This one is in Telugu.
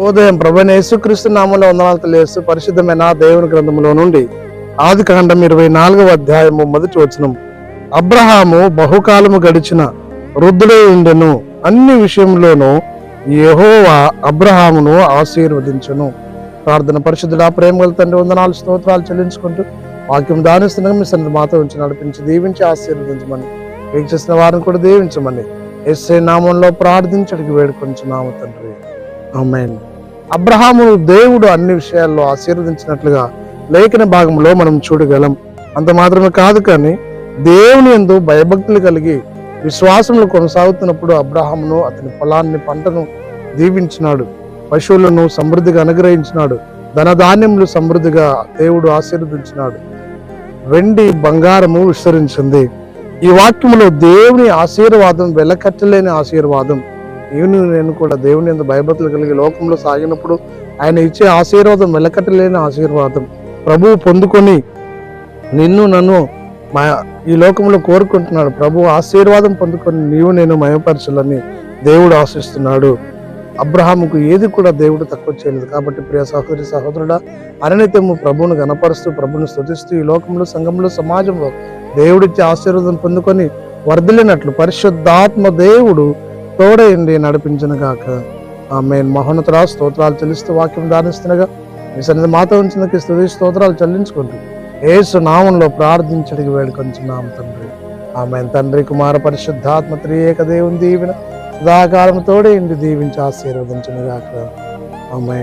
ఉదయం ప్రభు యేసుక్రీస్తు నామంలో వందనాలు తెలియజేస్తూ పరిశుద్ధమైన దేవుని గ్రంథంలో నుండి ఆది కాండం ఇరవై నాలుగవ అధ్యాయము మొదటి వచనం అబ్రహాము బహుకాలము గడిచిన వృద్ధుడై ఉండెను. అన్ని విషయంలోనూ యెహోవా అబ్రహామును ఆశీర్వదించును. ప్రార్థన పరిశుద్ధుడా ప్రేమ తండ్రి వందనాలు స్తోత్రాలు చెల్లించుకుంటూ వాక్యం దానిస్తున్న మీ సన్నిధి మాతో ఉంచి నడిపించి దీవించి ఆశీర్వదించమని వీక్షిస్తున్న వారిని కూడా దీవించమని. ఎస్ఐ నామంలో ప్రార్థించడానికి వేడుకొంచున్నాము తండ్రి. ఆమెన్. అబ్రహాము దేవుడు అన్ని విషయాల్లో ఆశీర్వదించినట్లుగా లేఖన భాగంలో మనం చూడగలం. అంత మాత్రమే కాదు కానీ దేవుని ఎందు భయభక్తులు కలిగి విశ్వాసంలో కొనసాగుతున్నప్పుడు అబ్రహామును అతని పొలాన్ని పంటను దీవించినాడు. పశువులను సమృద్ధిగా అనుగ్రహించినాడు. ధనధాన్యములు సమృద్ధిగా దేవుడు ఆశీర్వదించినాడు. వెండి బంగారము విస్తరించింది. ఈ వాక్యములో దేవుని ఆశీర్వాదం వెలకట్టలేని ఆశీర్వాదం. ఈవెన్ నేను కూడా దేవుని ఎందు భయభక్తులు కలిగి లోకంలో సాగినప్పుడు ఆయన ఇచ్చే ఆశీర్వాదం వెలకట్టలేని ఆశీర్వాదం ప్రభువు పొందుకొని నిన్ను నన్ను మా ఈ లోకంలో కోరుకుంటున్నాడు. ప్రభు ఆశీర్వాదం పొందుకొని నీవు నేను మయపరచాలని దేవుడు ఆశిస్తున్నాడు. అబ్రహాముకు ఏది కూడా దేవుడు తక్కువ చేయలేదు. కాబట్టి ప్రియ సహోదరి సహోదరుడా అరణితము ప్రభువును గనపరుస్తూ ప్రభుని స్థుతిస్తూ ఈ లోకంలో సంఘంలో సమాజంలో దేవుడిచ్చే ఆశీర్వాదం పొందుకొని వర్ధిల్లినట్లు పరిశుద్ధాత్మ దేవుడు తోడయండి నడిపించిన గాక. ఆమె మహోన్నతరా స్తోత్రాలు చెల్లిస్తూ వాక్యం దానిస్తుండగా మీ సన్నిధి మాతో ఉంచినకి స్థుతి స్తోత్రాలు చెల్లించుకుంటూ. ఏసు నామంలో ప్రార్థించడానికి వేడుకొంచున్నాం తండ్రి. ఆమె తండ్రి కుమార పరిశుద్ధాత్మ త్రియేక దేవుని దీవెన సదాకాలం తోడే దీవించి ఆశీర్వదించిన గాక. ఆమె